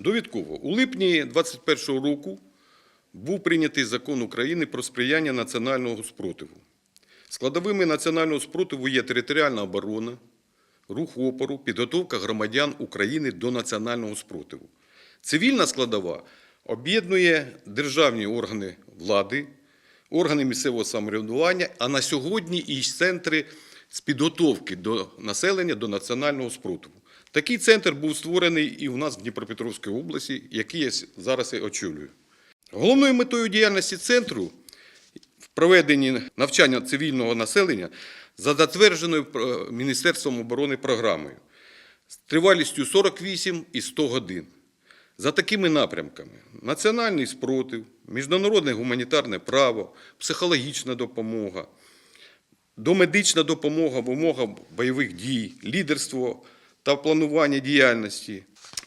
Довідково. У липні 2021 року був прийнятий закон України про сприяння національного спротиву. Складовими національного спротиву є територіальна оборона, рух опору, підготовка громадян України до національного спротиву. Цивільна складова об'єднує державні органи влади, органи місцевого самоврядування, а на сьогодні і центри з підготовки до населення до національного спротиву. Такий центр був створений і у нас в Дніпропетровській області, який я зараз очолюю. Головною метою діяльності центру в проведенні навчання цивільного населення за затвердженою е, Міністерством оборони програмою з тривалістю 48 і 100 годин. За такими напрямками: національний спротив, міжнародне гуманітарне право, психологічна допомога, домедична допомога в умовах бойових дій, лідерство та планування діяльності,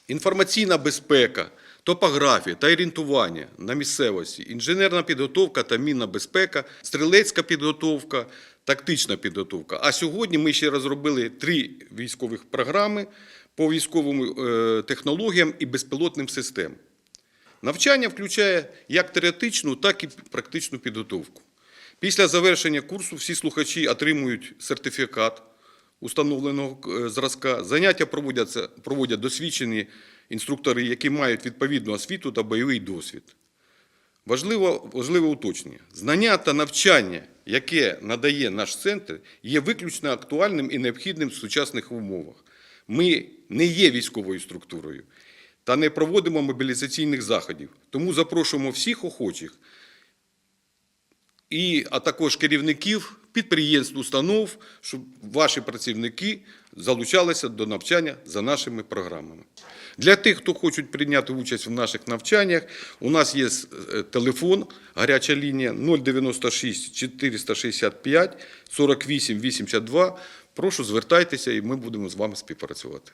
інформаційна безпека, топографія та орієнтування на місцевості, інженерна підготовка та мінна безпека, стрілецька підготовка, тактична підготовка. А сьогодні ми ще розробили три військових програми по військовим е, технологіям і безпілотним системам. Навчання включає як теоретичну, так і практичну підготовку. Після завершення курсу всі слухачі отримують сертифікат установленого е, зразка. Заняття проводяться, проводять досвідчені інструктори, які мають відповідну освіту та бойовий досвід. Важливо, важливе уточнення. Знання та навчання, яке надає наш центр, є виключно актуальним і необхідним в сучасних умовах. Ми не є військовою структурою та не проводимо мобілізаційних заходів. Тому запрошуємо всіх охочих, і, а також керівників підприємств, установ, щоб ваші працівники залучалися до навчання за нашими програмами. Для тих, хто хочуть прийняти участь в наших навчаннях, у нас є е, телефон, гаряча лінія 096 465 48 82. Прошу звертайтеся, і ми будемо з вами співпрацювати.